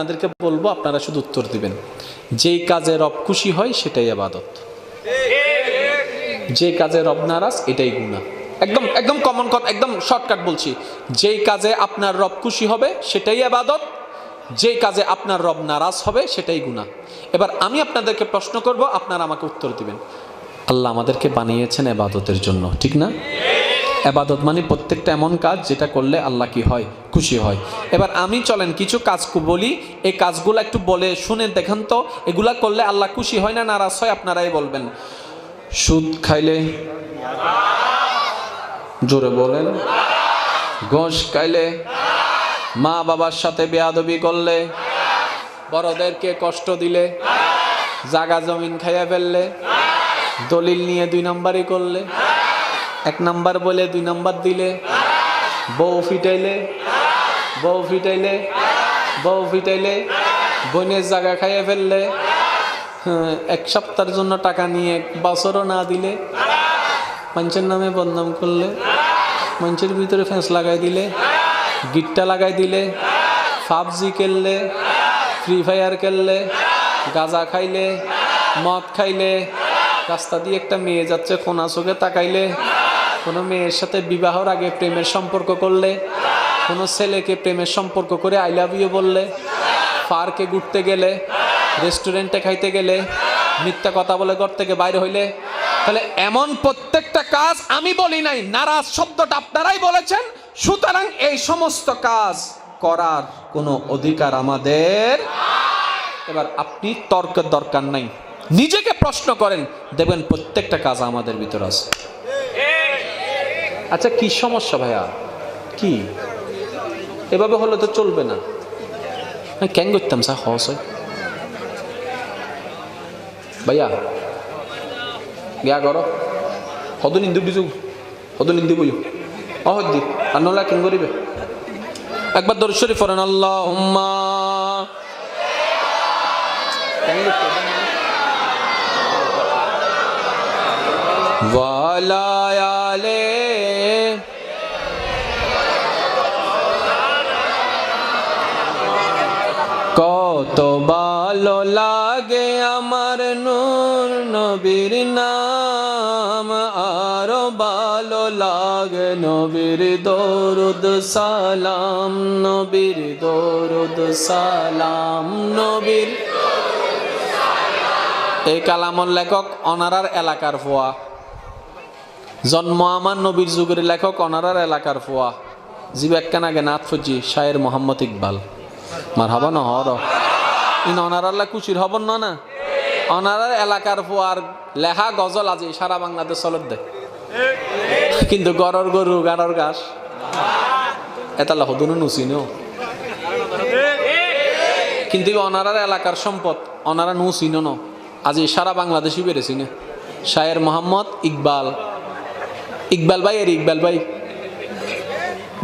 আপনাদেরকে বলব, আপনারা শুধু উত্তর দিবেন। যেই কাজে রব খুশি হয়, সেটাই আবাদত। যে কাজে রব নারাজ, এটাই গুণা একদম একদম কমন কথা, একদম শর্টকাট বলছি। যেই কাজে আপনার রব খুশি হবে, সেটাই আবাদত। যেই কাজে আপনার রব নারাজ হবে, সেটাই গুণা এবার আমি আপনাদেরকে প্রশ্ন করব, আপনারা আমাকে উত্তর দিবেন। আল্লাহ আমাদেরকে বানিয়েছেন এবাদতের জন্য, ঠিক না? এবাদত মানে প্রত্যেকটা এমন কাজ যেটা করলে আল্লাহ কি হয়? খুশি হয়। এবার আমি চলেন কিছু কাজ বলি। এই কাজগুলো একটু বলে শুনে দেখেন তো, এগুলা করলে আল্লাহ খুশি হয় না নারাজ হয় আপনারাই বলবেন। সুদ খাইলে জোরে বলেন। ঘোষ খাইলে মা বাবার সাথে বেয়াদবি করলে, বড়দেরকে কষ্ট দিলে, জাগা জমিন খাইয়া ফেললে, দলিল নিয়ে দুই নাম্বারই করলে, এক নাম্বার বলে দুই নাম্বার দিলে, বউ ফিটাইলে বউ ফিটাইলে বউ ফিটাইলে বোনের জায়গা খাইয়ে ফেললে হ্যাঁ, এক সপ্তাহের জন্য টাকা নিয়ে এক বছরও না দিলে মানুষের নামে বদনাম করলে মানুষের ভিতরে ফেঁস লাগাই দিলে গিট্টা লাগাই দিলে পাবজি খেললে ফ্রি ফায়ার খেললে গাঁজা খাইলে মদ খাইলে রাস্তা দিয়ে একটা মেয়ে যাচ্ছে কোনা চোখে তাকাইলে কোনো মেয়ের সাথে বিবাহর আগে প্রেমের সম্পর্ক করলে কোনো ছেলেকে প্রেমের সম্পর্ক করে আই লাভ ইউ বললে পার্কে ঘুরতে গেলে রেস্টুরেন্টে খাইতে গেলে মিথ্যা কথা বলে ঘর থেকে বাইরে হইলে তাহলে এমন প্রত্যেকটা কাজ আমি বলি নাই নারাজ শব্দটা আপনারাই বলেছেন সুতরাং এই সমস্ত কাজ করার কোনো অধিকার আমাদের এবার আপনি তর্কের দরকার নাই। নিজেকে প্রশ্ন করেন দেখবেন প্রত্যেকটা কাজ আমাদের ভিতর আছে। আচ্ছা কি সমস্যা ভাইয়া? কি? এভাবে হলে তো চলবে না। কেন করতাম, স্যার? হস ভাইয়া গিয়া করো সদু নিন্দু বিজু সদু নিন্দু বইও অহদ্দি আর নলা কেন করিবে? একবার দর শরীফ ফরেন আল্লাহ হুম্মা ভালো লাগে আমার নূর নবীর নাম, আরও ভালো লাগে নবীর দরুদ সালাম, নবীর দরুদ সালাম, নবীর এই কালামর লেখক অনারার এলাকার ফোয়া। জন্ম আমার নবীর যুগের লেখক অনারার এলাকার ফোয়া। জীব একখান আগে নাথ ফজি, শায়ের মোহাম্মদ ইকবাল। মার হব না হর ইন অনারাল্লা কুচির হব না না? অনারার এলাকার ফোয়ার লেখা গজল আজি সারা বাংলাদেশ চলত দে। কিন্তু গরর গরু, গারর ঘাস। এটা লহদুনু নুচিনো কিন্তু অনারার এলাকার সম্পদ, অনারা নুচিন ন। আজি সারা বাংলাদেশই বেড়েছি না। শায়ের মোহাম্মদ ইকবাল। ইকবাল ভাই, এর ইকবাল ভাই।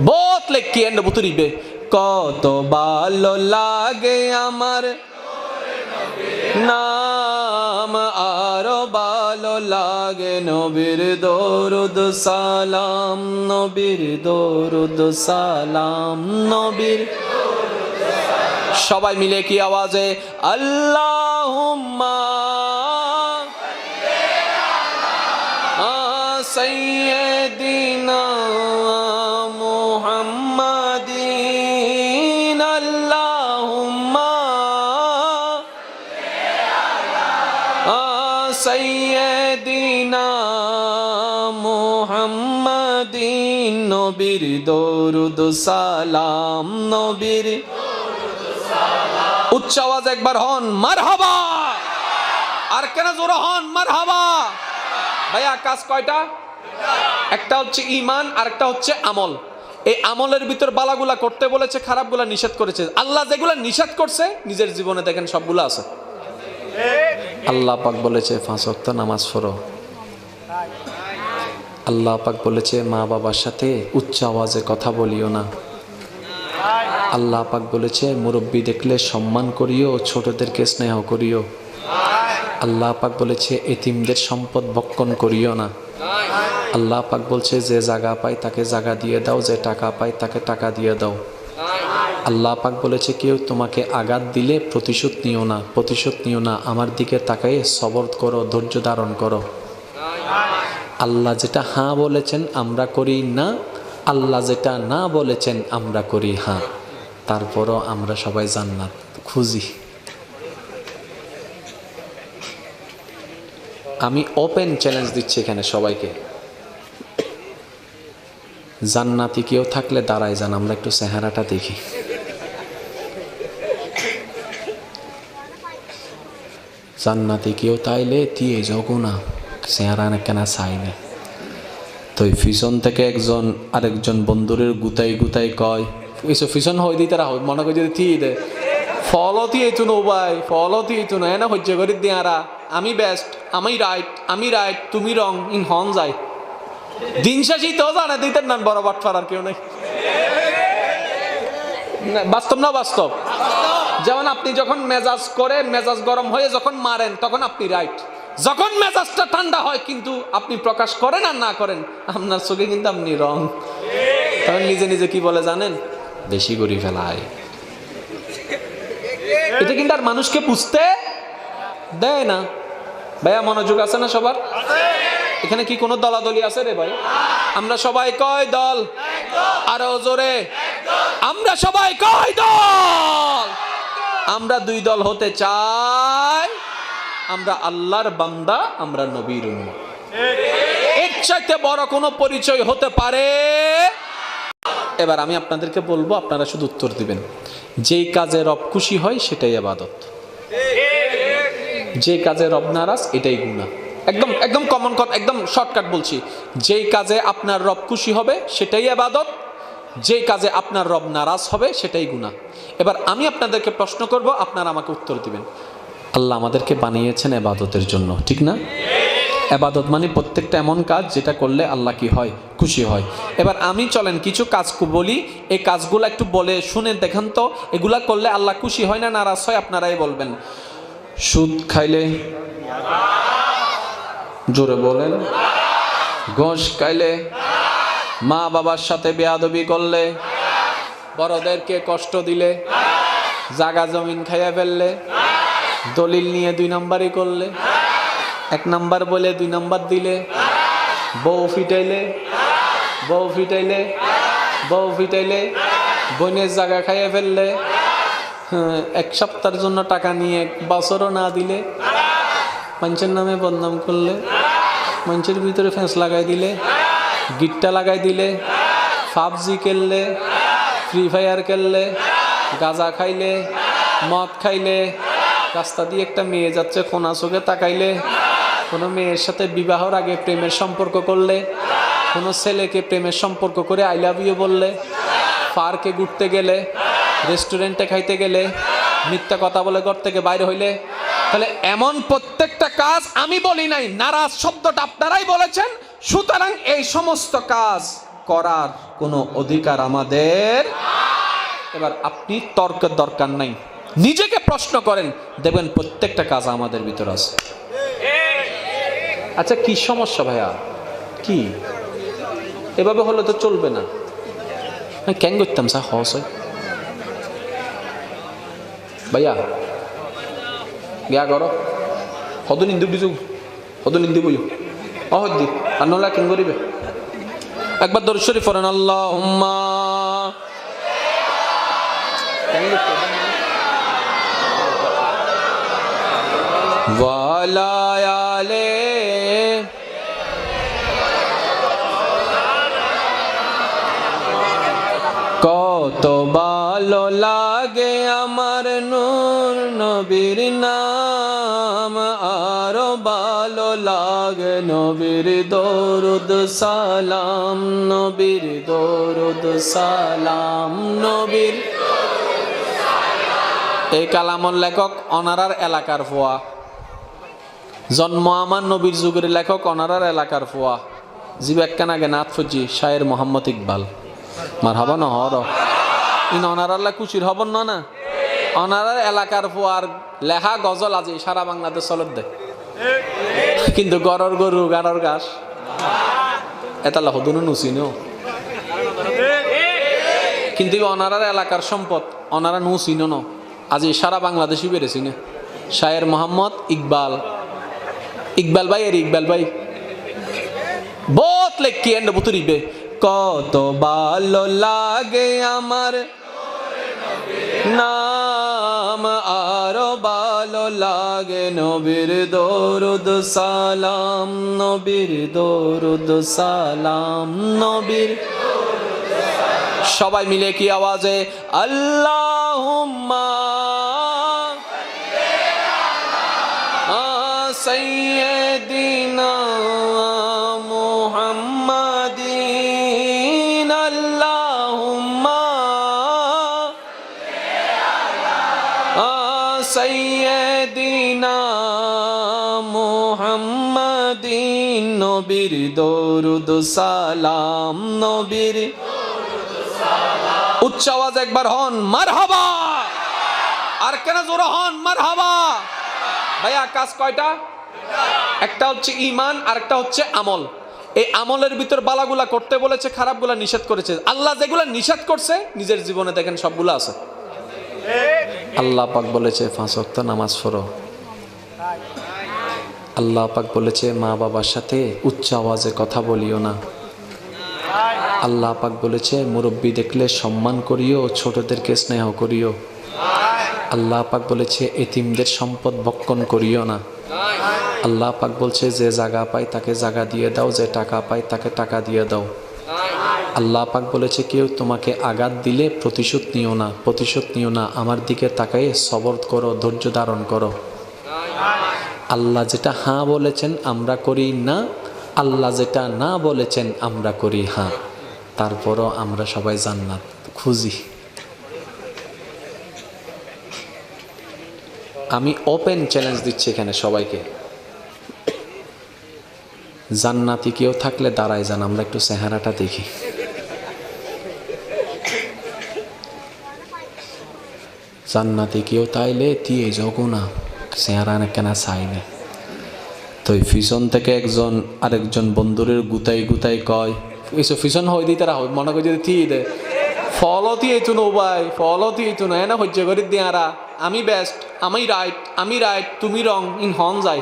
বহুত লেখি এন্ড বুতুরিবে। কত ভালো লাগে আমার। নাম আরও ভালো লাগে নবীর দৌরুদ সালাম, নবীর দৌরুদ সালাম, নবীর সবাই মিলে কি আওয়াজে? আল্লাহ সৈয়দিনা নবীর দরুদ সালাম, নবীর উচ্চ আওয়াজ একবার হন, মারহাবা! আর কেন জোরে হন, মারহাবা! ভাইয়া, কাজ কয়টা? একটা হচ্ছে ইমান আর একটা হচ্ছে আমল। এই আমলের ভিতর বালাগুলা করতে বলেছে, খারাপগুলা নিষেধ করেছে। আল্লাহ যেগুলা নিষেধ করছে, নিজের জীবনে দেখেন সবগুলো আছে। আল্লাহ পাক বলেছে ওয়াক্ত নামাজ পড়ো। আল্লাহ পাক বলেছে, মা বাবার সাথে উচ্চ আওয়াজে কথা বলিও না। আল্লাহ পাক বলেছে, মুরব্বী দেখলে সম্মান করিও, ছোটদেরকে স্নেহ করিও। আল্লাহ পাক বলেছে, এতিমদের সম্পদ বক্ষণ করিও না। আল্লাহ পাক বলছে, যে জায়গা পায় তাকে জায়গা দিয়ে দাও, যে টাকা পায় তাকে টাকা দিয়ে দাও। আল্লাহ পাক বলেছে, কেউ তোমাকে আঘাত দিলে প্রতিশোধ নিও না, প্রতিশোধ নিও না। আমার দিকে তাকাই সবর করো, ধৈর্য ধারণ করো। আল্লাহ যেটা হ্যাঁ বলেছেন, আমরা করি না। আল্লাহ যেটা না বলেছেন, আমরা করি হ্যাঁ তারপরও আমরা সবাই জান্নাত খুঁজি। আমি ওপেন চ্যালেঞ্জ দিচ্ছি এখানে সবাইকে। জান্নাতি কেউ থাকলে দাঁড়ায় যান, আমরা একটু চেহারাটা দেখি। জান্নাতি কেউ তাইলে দিয়ে যাব না। চেহারা কেনা চাই না তো পিছন থেকে একজন, আরেকজন বন্ধুরের গুতাই গুতাই কয় এসব পিছন হই দিই তারা মনে করি যদি থিয়ে দে। ফলও দিয়ে তুন ভাই ফলও দিয়ে তুন হ্যাঁ না করি দিয়ে আরা আমি বেস্ট আমি রাইট আমি রাইট তুমি রং ইন হন যাই দিন শেষই তো জানে দিতেন না বড় বাট আর কেউ নেই। বাস্তব না বাস্তব? যেমন আপনি যখন মেজাজ করে, মেজাজ গরম হয়ে যখন মারেন, তখন আপনি রাইট যখন মেজাজটা ঠান্ডা হয়, কিন্তু আপনি প্রকাশ করেন আর না করেন, আপনার চোখে কিন্তু আপনি রং। তখন নিজে নিজে কি বলে জানেন? বেশি করি ফেলায় এটা কিন্তু আর মানুষকে বুঝতে দেয় না। ভাইয়া, মনোযোগ আছে না সবার? এখানে কি কোনো দলাদলি আছে রে ভাই? আমরা সবাই কয় দল? আরও জোরে। আমরা সবাই কয় দল? আমরা দুই দল হতে চাই। আমরা আল্লাহর বান্দা, আমরা নবীর উম্মত। এর চাইতে বড় কোনো পরিচয় হতে পারে? এবার আমি আপনাদেরকে বলব, আপনারা শুধু উত্তর দিবেন। যেই কাজে রব খুশি হয়, সেটাই আবাদত যে কাজে রব নারাজ, এটাই গুণা একদম একদম কমন কথা, একদম শর্টকাট বলছি। যেই কাজে আপনার রব খুশি হবে, সেটাই আবাদত যেই কাজে আপনার রব নারাজ হবে, সেটাই গুণা এবার আমি আপনাদেরকে প্রশ্ন করব, আপনারা আমাকে উত্তর দিবেন। আল্লাহ আমাদেরকে বানিয়েছেন এবাদতের জন্য, ঠিক না? এবাদত মানে প্রত্যেকটা এমন কাজ যেটা করলে আল্লাহ কি হয়? খুশি হয়। এবার আমি চলেন কিছু কাজ বলি, এই কাজগুলো একটু বলে শুনে দেখেন তো, এগুলা করলে আল্লাহ খুশি হয় না নারাজ হয়, আপনারাই বলবেন। সুদ খাইলে জোরে বলেন। ঘোষ খাইলে মা বাবার সাথে বেয়াদবি করলে, বড়দেরকে কষ্ট দিলে, জাগা জমিন খাইয়া ফেললে দলিল নিয়ে দুই নাম্বারই করলে। এক নাম্বার বলে দুই নাম্বার দিলে। বউ ফিটাইলে। বউ ফিটাইলে। বউ ফিটাইলে। বোনের জায়গা খাইয়ে ফেললে। হ্যাঁ, এক সপ্তাহের জন্য টাকা নিয়ে এক বছরও না দিলে। মানুষের নামে বদনাম করলে। মানুষের ভিতরে ফেঁস লাগাই দিলে। গিট্টা লাগাই দিলে। পাবজি খেললে। ফ্রি ফায়ার খেললে। গাঁজা খাইলে। মদ খাইলে। রাস্তা দিয়ে একটা মেয়ে যাচ্ছে কোনা চোখে তাকাইলে, কোনো মেয়ের সাথে বিবাহর আগে প্রেমের সম্পর্ক করলে, কোনো ছেলেকে প্রেমের সম্পর্ক করে আই লাভ ইউ বললে, পার্কে ঘুরতে গেলে, রেস্টুরেন্টে খাইতে গেলে, মিথ্যা কথা বলে ঘর থেকে বাইরে হইলে, তাহলে এমন প্রত্যেকটা কাজ আমি বলি নাই, নারাজ শব্দটা আপনারাই বলেছেন, সুতরাং এই সমস্ত কাজ করার কোনো অধিকার আমাদের এবার আপনি তর্কের দরকার নাই। নিজেকে প্রশ্ন করেন, দেখবেন প্রত্যেকটা কাজ আমাদের ভিতর আছে। আচ্ছা কি সমস্যা ভাইয়া? কি? এভাবে হলে তো চলবে না। আমি কেন করতাম স্যার? হস হয়। ভাইয়া গিয়া করো সদু নিন্দু দিছো? সদু নিন্দু বইও অহদ্দি আর নহলে কেন করিবে? একবার দরুদ শরীফ পড়েন আল্লাহ হুম্মা ওয়ালায়ালে কত ভালো লাগে আমার নূর নবীর নাম। আরও ভালো লাগে নবীর সালাম, নবীর দরুদ সালাম, নবীর এই কালামর লেখক অনারার এলাকার ফোয়া জন্ম আমার নবীর যুগের লেখক, অনারার এলাকার ফোয়া। জীব একখান আগে নাথ ফজি শায়ের মোহাম্মদ ইকবাল। মার হব না হর ইন অনারাল্লা কুচির হব না না? অনারার এলাকার ফোয়ার লেখা গজল আজি সারা বাংলাদেশ চলত দে। কিন্তু গরর গরু, গারর ঘাস। এটা লহদুনো নুচিনো কিন্তু অনারার এলাকার সম্পদ ওনারা নু চিনো ন আজি সারা বাংলাদেশি বেড়েছি না। শায়ের মোহাম্মদ ইকবাল। ইকবাল ভাই এর ইকবাল ভাই। বহুত লেখি এন্ড বুতুরিবে। কত ভালো লাগে আমার। নাম আরও ভালো লাগে। নবীর দরুদ সালাম, নবীর দরুদ সালাম, নবীর সবাই মিলে কি আওয়াজে? আল্লাহুম্মা দরুদ সালাম, নবীর। উচ্চ আওয়াজ একবার হন, মারহাবা। আর কেন জোরে হন, মারহাবা? ভাইয়া, কাজ কয়টা? একটা হচ্ছে ইমান আর একটা হচ্ছে আমল। এই আমলের ভিতর বালাগুলা করতে বলেছে, খারাপগুলা নিষেধ করেছে। আল্লাহ যেগুলা নিষেধ করছে, নিজের জীবনে দেখেন সবগুলো আছে। আল্লাহ পাক বলেছে, পাঁচ নামাজ পড়ো। আল্লাহ পাক বলেছে, মা বাবার সাথে উচ্চ আওয়াজে কথা বলিও না। আল্লাহ পাক বলেছে, মুরব্বী দেখলে সম্মান করিও, ছোটদেরকে স্নেহ করিও। আল্লাহ পাক বলেছে, এতিমদের সম্পদ ভক্ষণ করিও না। আল্লাহ পাক বলছে, যে জায়গা পায় তাকে জায়গা দিয়ে দাও, যে টাকা পায় তাকে টাকা দিয়ে দাও। আল্লাহ পাক বলেছে, কেউ তোমাকে আঘাত দিলে প্রতিশোধ নিও না, প্রতিশোধ নিও না। আমার দিকে তাকাই সবর করো, ধৈর্য ধারণ করো। আল্লাহ যেটা হ্যাঁ বলেছেন, আমরা করি না। আল্লাহ যেটা না বলেছেন, আমরা করি হ্যাঁ তারপরও আমরা সবাই জান্নাত খুঁজি। আমি ওপেন চ্যালেঞ্জ দিচ্ছি এখানে সবাইকে। জান্নাতি কেউ থাকলে দাঁড়ায় যান, আমরা একটু চেহারাটা দেখি। জান্নাতি কেউ তাইলে দিয়ে যাব না। চেহারা কেনা চাই না। তো এই পিছন থেকে একজন, আরেকজন বন্ধুরের গুতাই গুতাই কয় এসব পিছন হই দিই তারা মনে করি যদি থিয়ে দে। ফলও দিয়ে তুনো ভাই ফলও দিয়ে তুনো এনে হজ্য করি দেয়ারা আমি বেস্ট আমি রাইট আমি রাইট তুমি রং ইন হন যাই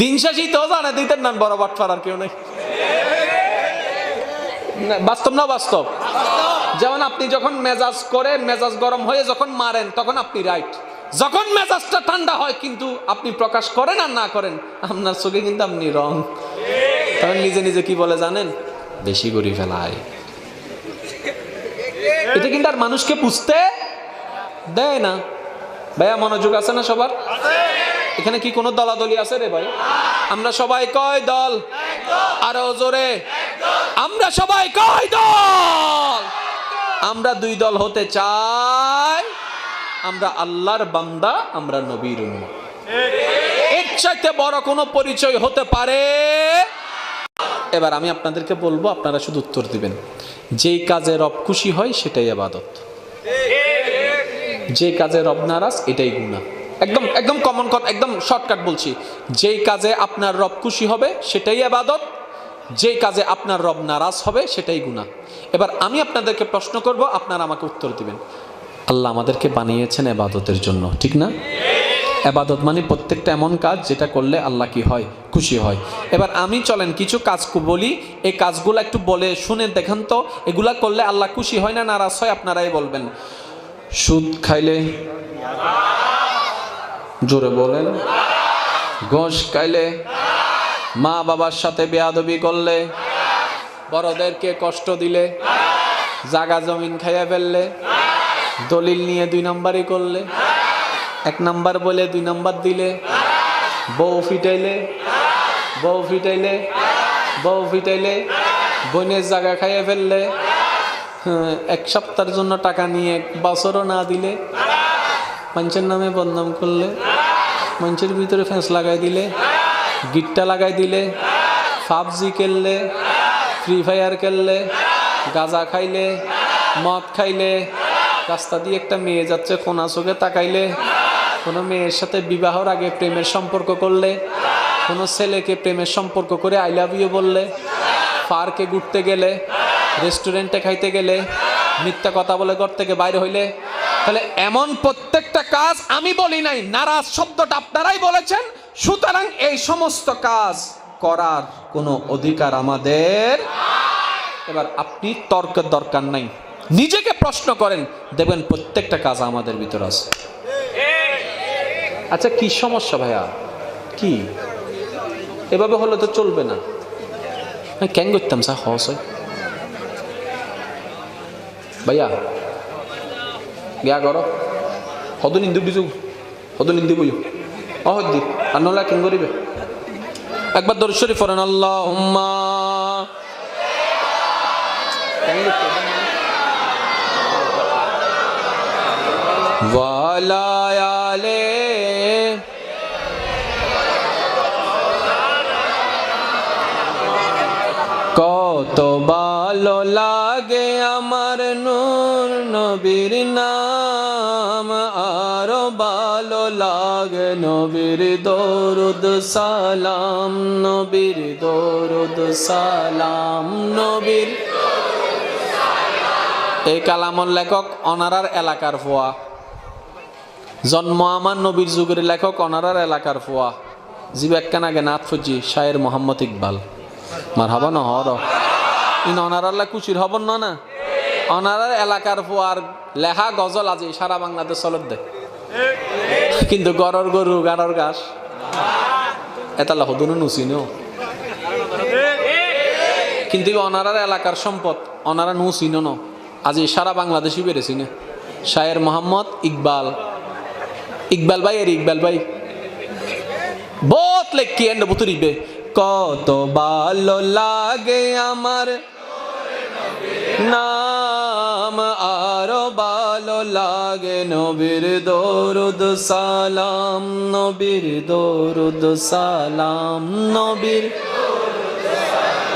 দিন শেষেই তো জানে দিতেন না বড় বাট আর কেউ নেই। বাস্তব না বাস্তব? যেমন আপনি যখন মেজাজ করে মেজাজ গরম হয়ে যখন মারেন, তখন আপনি রাইট যখন মেজাজটা ঠান্ডা হয়, কিন্তু আপনি প্রকাশ করেন আর না করেন, আপনার চোখে কিন্তু আপনি রং। তখন নিজে নিজে কি বলে জানেন? বেশি করি ফেলায় এটা কিন্তু আর মানুষকে বুঝতে দেয় না। ভাইয়া, মনোযোগ আছে না সবার? এখানে কি কোনো দলাদলি আছে রে ভাই? আমরা সবাই কয় দল? আরও জোরে। আমরা সবাই কয় দল? আমরা দুই দল হতে চাই। আমরা আল্লাহর বান্দা, আমরা নবীর উম্মত। এর চাইতে বড় কোনো পরিচয় হতে পারে? এবার আমি আপনাদেরকে বলব, আপনারা শুধু উত্তর দিবেন। যেই কাজে রব খুশি হয়, সেটাই আবাদত। যে কাজে রব নারাজ, এটাই গুণা একদম একদম কমন কথা, একদম শর্টকাট বলছি। যেই কাজে আপনার রব খুশি হবে, সেটাই আবাদত। যেই কাজে আপনার রব নারাজ হবে, সেটাই গুণা এবার আমি আপনাদেরকে প্রশ্ন করব, আপনারা আমাকে উত্তর দিবেন। আল্লাহ আমাদেরকে বানিয়েছেন এবাদতের জন্য, ঠিক না? এবাদত মানে প্রত্যেকটা এমন কাজ যেটা করলে আল্লাহ কি হয়? খুশি হয়। এবার আমি চলেন, কিছু কাজ বলি। এই কাজগুলো একটু বলে শুনে দেখেন তো, এগুলা করলে আল্লাহ খুশি হয় না নারাজ হয় আপনারাই বলবেন। সুদ খাইলে জোরে বলেন। ঘোষ খাইলে মা বাবার সাথে বেয়াদবি করলে, বড়দেরকে কষ্ট দিলে, জাগা জমিন খাইয়া ফেললে দলিল নিয়ে দুই নাম্বারই করলে। এক নাম্বার বলে দুই নাম্বার দিলে। বউ ফিটাইলে। বউ ফিটাইলে। বউ ফিটাইলে। বোনের জায়গা খাইয়ে ফেললে। হ্যাঁ, এক সপ্তাহের জন্য টাকা নিয়ে এক বছরও না দিলে। মানুষের নামে বদনাম করলে। মানুষের ভিতরে ফেঁস লাগাই দিলে। গিট্টা লাগাই দিলে। পাবজি খেললে। ফ্রি ফায়ার খেললে। গাঁজা খাইলে। মদ খাইলে। রাস্তা দিয়ে একটা মেয়ে যাচ্ছে কোনা চোখে তাকাইলে কোনো মেয়ের সাথে বিবাহর আগে প্রেমের সম্পর্ক করলে, কোনো ছেলেকে প্রেমের সম্পর্ক করে আই লাভ ইউ বললে, পার্কে ঘুরতে গেলে, রেস্টুরেন্টে খাইতে গেলে, মিথ্যা কথা বলে ঘর থেকে বাইরে হইলে, তাহলে এমন প্রত্যেকটা কাজ আমি বলি নাই, নারাজ শব্দটা আপনারাই বলেছেন, সুতরাং এই সমস্ত কাজ করার কোনো অধিকার আমাদের এবার আপনি তর্কের দরকার নাই। নিজেকে প্রশ্ন করেন, দেখবেন প্রত্যেকটা কাজ আমাদের ভিতর আছে। আচ্ছা কি সমস্যা ভাইয়া? কি? এভাবে হলে তো চলবে না। কেন করতাম, স্যার? হস ভাইয়া গিয়া করো। হদ নিন্দু বিজু হদ নিন্দু বুঝু অহদ্দি আর নলা কেন করিবে? একবার দরুদ শরীফ পড়েন আল্লাহ ওয়ালায়ালে কত ভালো লাগে আমার নূর নবীর নাম আরও ভালো লাগে নবীর দরুদ সালাম নবীর দরুদ সালাম নবীর এই কালামর লেখক অনারার এলাকার ফোয়া জন্ম আমার নবীর যুগের লেখক, অনারার এলাকার ফোয়া। জীব একখান আগে নাথ ফুজি, শায়ের মোহাম্মদ ইকবাল। মার হব না হর ইন অনারাল্লা কুচির হব না না? অনারার এলাকার ফোয়ার লেখা গজল আজি সারা বাংলাদেশ চলত দে। কিন্তু গরর গরু, গারর গাছ এটা লহদুনো নুচিনো কিন্তু অনারার এলাকার সম্পদ, অনারা নুচিনো ন আজি সারা বাংলাদেশি বেড়েছি না। শায়ের মোহাম্মদ ইকবাল। ইকবাল ভাই এর ইকবাল ভাই। বহুত লেখি এন্ড বুতুরিবে। কত ভালো লাগে আমার। নাম আরও ভালো লাগে। নবীর দরুদ সালাম, নবীর দরুদ সালাম, নবীর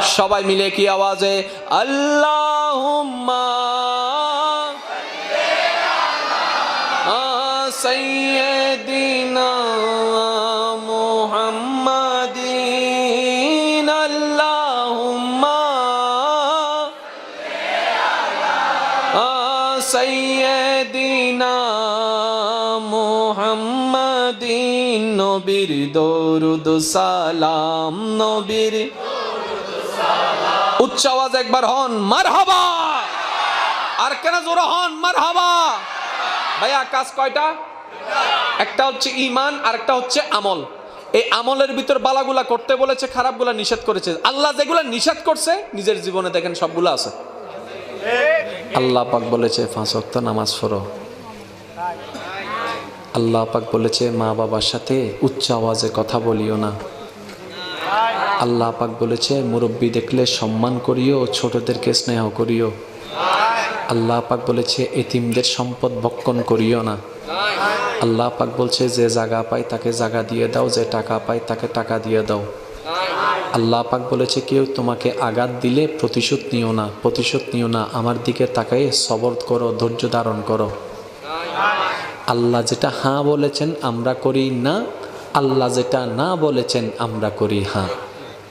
সবাই মিলে কি আওয়াজে? আল্লাহুম্মা সৈয়দিনা মোহাম্মদিন নবীর দৌরুদ সালাম, নবীর উচ্চ আওয়াজ একবার হন মার হাবা আর কেন জোর হন মার হাবা ভাইয়া, কাজ কয়টা? একটা হচ্ছে ইমান আর একটা হচ্ছে আমল। এই আমলের ভিতর বালাগুলা করতে বলেছে, খারাপগুলা নিষেধ করেছে। আল্লাহ যেগুলা নিষেধ করছে, নিজের জীবনে দেখেন সবগুলো আছে। আল্লাহ পাক বলেছে, পাঁচ ওয়াক্ত নামাজ পড়ো। আল্লাহ পাক বলেছে, মা বাবার সাথে উচ্চ আওয়াজে কথা বলিও না। আল্লাহ পাক বলেছে, মুরব্বী দেখলে সম্মান করিও, ছোটদেরকে স্নেহ করিও। আল্লাহ পাক বলেছে, এতিমদের সম্পদ ভক্ষণ করিও না। আল্লাহ পাক বলছে, যে জায়গা পায় তাকে জায়গা দিয়ে দাও, যে টাকা পায় তাকে টাকা দিয়ে দাও। আল্লাহ পাক বলেছে, কেউ তোমাকে আঘাত দিলে প্রতিশোধ নিও না, প্রতিশোধ নিও না, আমার দিকে তাকাই সবর করো, ধৈর্য ধারণ করো। আল্লাহ যেটা হাঁ বলেছেন, আমরা করি না। আল্লাহ যেটা না বলেছেন, আমরা করি হাঁ।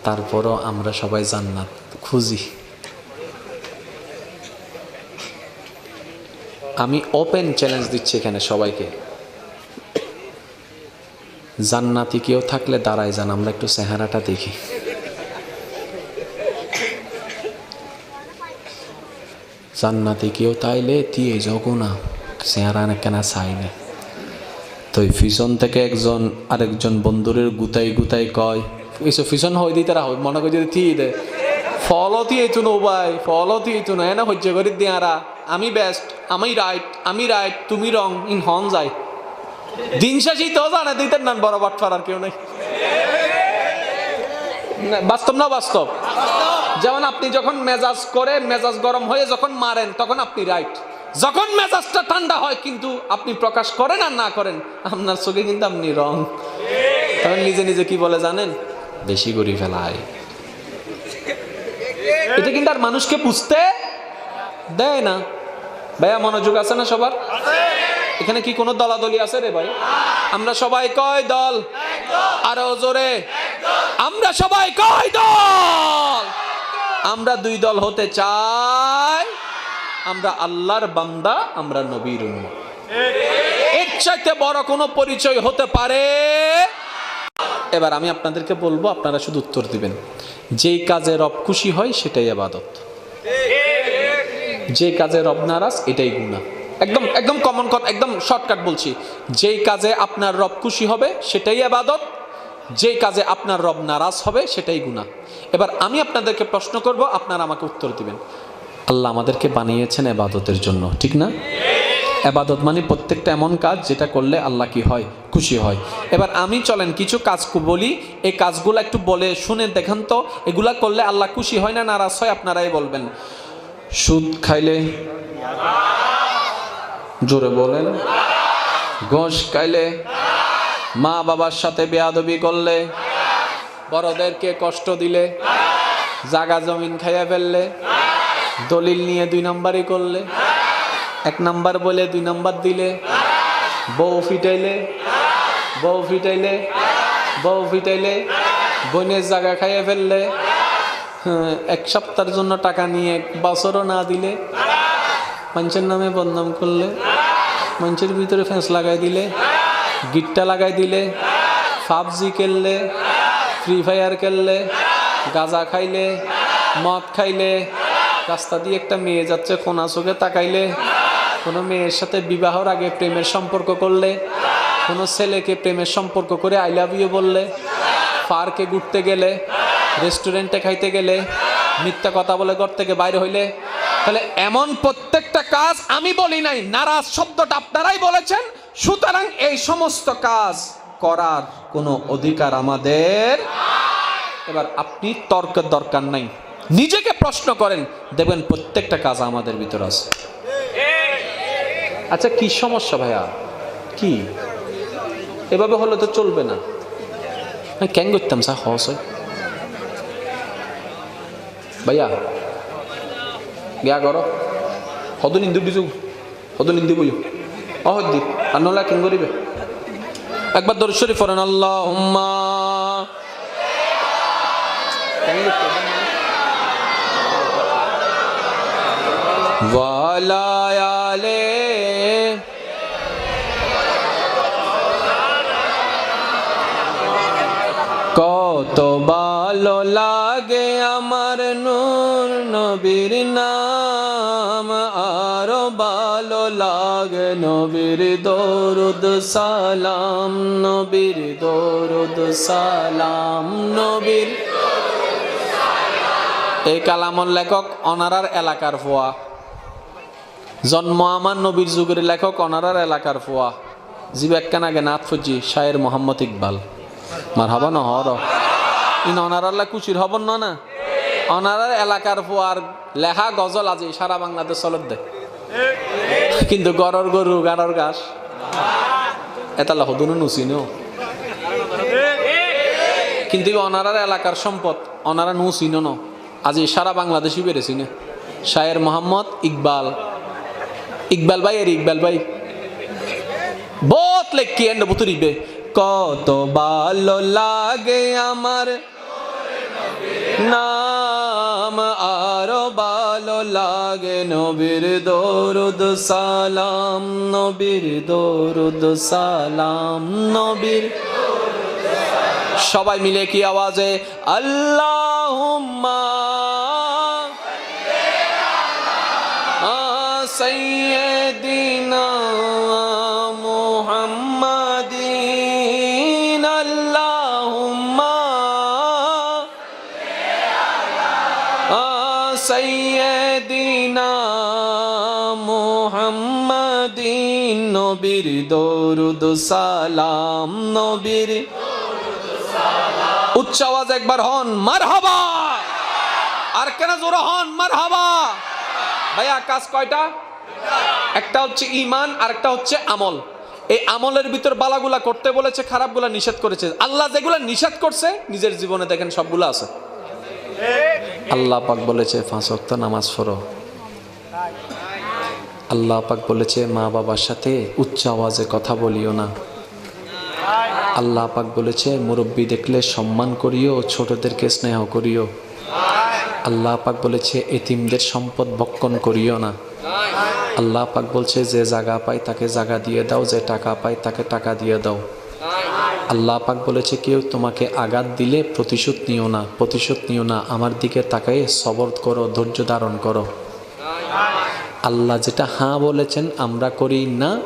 তারপরও আমরা সবাই জান্নাত, খুঁজি। আমি ওপেন চ্যালেঞ্জ দিচ্ছি এখানে সবাইকে। জান্নাতি কেউ থাকলে দাঁড়ায় যান, আমরা একটু চেহারাটা দেখি। জান্নাতি কেউ তাইলে দিয়ে যাব না চেহারা কেনা চাই না তো এই পিছন থেকে একজন আরেকজন বন্ধুরের গুতাই গুতাই কয় এসো পিছন হই দিতে রাখ মনে করি যদি থিয়ে দে ফলও দিয়ে তুনো ভাই ফলও দিয়ে তুনো এনা হজ্য করি দিয়ারা আমি বেস্ট আমি রাইট আমি রাইট তুমি রং ইন হন যাই দিন শেষেই তো জানে দিতেন না বড় বাটফার আর কেউ নেই বাস্তব না বাস্তব যেমন আপনি যখন মেজাজ করে মেজাজ গরম হয়ে যখন মারেন, তখন আপনি রাইট যখন মেজাজটা ঠান্ডা হয়, কিন্তু আপনি প্রকাশ করেন আর না করেন, আপনার চোখে কিন্তু আপনি রং। তখন নিজে নিজে কি বলে জানেন? বেশি করি ফেলায় এটা কিন্তু আর মানুষকে পুষতে দেয় না। ভাইয়া, মনোযোগ আছে না সবার? এখানে কি কোনো দলাদলি আছে রে ভাই? আমরা সবাই কয় দল? আরও জোরে। আমরা সবাই কয় দল? আমরা দুই দল হতে চাই, আমরা আল্লাহর বান্দা, আমরা নবীর উম্মত। এর চাইতে বড় কোনো পরিচয় হতে পারে? এবার আমি আপনাদেরকে বলব, আপনারা শুধু উত্তর দিবেন। যেই কাজে রব খুশি হয়, সেটাই আবাদত। যে কাজে রব নারাজ, এটাই গুণা একদম একদম কমন কথা, একদম শর্টকাট বলছি। যেই কাজে আপনার রব খুশি হবে, সেটাই আবাদত। যেই কাজে আপনার রব নারাজ হবে, সেটাই গুণা এবার আমি আপনাদেরকে প্রশ্ন করব, আপনারা আমাকে উত্তর দিবেন। আল্লাহ আমাদেরকে বানিয়েছেন এবাদতের জন্য, ঠিক না? এবাদত মানে প্রত্যেকটা এমন কাজ যেটা করলে আল্লাহ কি হয়? খুশি হয়। এবার আমি চলেন, কিছু কাজ বলি। এই কাজগুলো একটু বলে শুনে দেখেন তো, এগুলা করলে আল্লাহ খুশি হয় না নারাজ হয়, আপনারাই বলবেন। সুদ খাইলে জোরে বলেন। ঘোষ খাইলে মা বাবার সাথে বেয়াদবি করলে বড়দেরকে কষ্ট দিলে জাগা জমিন খাইয়া ফেললে দলিল নিয়ে দুই নাম্বারই করলে এক নাম্বার বলে দুই নাম্বার দিলে বউ ফিটাইলে বউ ফিটাইলে বউ ফিটাইলে বোনের জায়গা খাইয়ে ফেললে হ্যাঁ, এক সপ্তাহের জন্য টাকা নিয়ে এক বছরও না দিলে মানুষের নামে বদনাম করলে মানুষের ভিতরে ফেঁস লাগাই দিলে গিট্টা লাগাই দিলে, পাবজি খেললে ফ্রি ফায়ার খেললে, গাঁজা খাইলে, মদ খাইলে, রাস্তা দিয়ে একটা মেয়ে যাচ্ছে কোনা চোখে তাকাইলে, কোনো মেয়ের সাথে বিবাহর আগে প্রেমের সম্পর্ক করলে, কোনো ছেলেকে প্রেমের সম্পর্ক করে আই লাভ ইউ বললে, পার্কে ঘুরতে গেলে, রেস্টুরেন্টে খাইতে গেলে, মিথ্যা কথা বলে ঘর থেকে বাইরে হইলে, তাহলে এমন প্রত্যেকটা কাজ আমি বলি নাই। নারাজ শব্দটা আপনারাই বলেছেন সুতরাং এই সমস্ত কাজ করার কোনো অধিকার আমাদের এবার আপনি তর্কের দরকার নাই। নিজেকে প্রশ্ন করেন, দেখবেন প্রত্যেকটা কাজ আমাদের ভিতর আছে। আচ্ছা কি সমস্যা ভাইয়া? কি? এভাবে হলে তো চলবে না। কেন করতাম, স্যার হস ভাইয়া, বিয়া কর। সদু নিন্দু দিছো সদু নিন্দু বই অহদ্দি একবার দরুদ শরীফ পড়েন আল্লাহ হুম্মা কত ভালো লাগে আমার নূর নবীর ভালো লাগে নবীর দরুদ সালাম, নবীর দরুদ সালাম, নবীর এই কালামর লেখক অনারার এলাকার ফোয়া। জন্ম আমার নবীর যুগের লেখক অনারার এলাকার ফোয়া। জিবাক্কান আগে নাথ ফজি শায়ের মোহাম্মদ ইকবাল। মার হব না হর ইন অনারাল্লা কুচির হব না না? অনারার এলাকার ফোয়ার লেখা গজল আজি সারা বাংলাদেশ চলত দে। কিন্তু গরর গরু গাড়র গাছ এটা লহদুনো নুচিনো কিন্তু অনারার এলাকার সম্পদ, অনারা নু চিনো ন। আজি সারা বাংলাদেশই বেড়েছি না। শায়ের মোহাম্মদ ইকবাল। ইকবাল ভাই, এর ইকবাল ভাই। বহুত লেখি এন্ড বুতুরিবে। কত ভালো লাগে আমার। নাম আরও ভালো লাগে নবীর দরুদ সালাম নবীর দরুদ সালাম নবীর সবাই মিলে কি আওয়াজে? আল্লাহুম্মা সাইয়্যিদিনা সালাম নবীর। উচ্চ আওয়াজ একবার হন মার হাবা আর কেন জোরে হন মার হাবা ভাইয়া, কাজ কয়টা? একটা হচ্ছে ইমান আর একটা হচ্ছে আমল। এই আমলের ভিতর বালাগুলা করতে বলেছে, খারাপগুলা নিষেধ করেছে। আল্লাহ যেগুলা নিষেধ করছে, নিজের জীবনে দেখেন সবগুলো আছে। আল্লাহ পাক বলেছে ওয়াক্ত নামাজ পড়ো। আল্লাহ পাক বলেছে, মা বাবার সাথে উচ্চ আওয়াজে কথা বলিও না। আল্লাহ পাক বলেছে, মুরব্বী দেখলে সম্মান করিও, ছোটদেরকে স্নেহ করিও। আল্লাহ পাক বলেছে, এতিমদের সম্পদ বক্ষণ করিও না। আল্লাহ পাক বলছে, যে জায়গা পায় তাকে জায়গা দিয়ে দাও, যে টাকা পায় তাকে টাকা দিয়ে দাও। আল্লাহ পাক বলেছে, কেউ তোমাকে আঘাত দিলে প্রতিশোধ নিও না, প্রতিশোধ নিও না, আমার দিকে তাকাই সবর করো, ধৈর্য ধারণ করো। আল্লাহ যেটা হাঁ বলেছেন, আমরা করি না।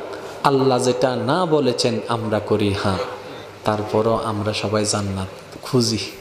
আল্লাহ যেটা না বলেছেন, আমরা করি হাঁ। তারপরও আমরা সবাই জান্নাত খুঁজি।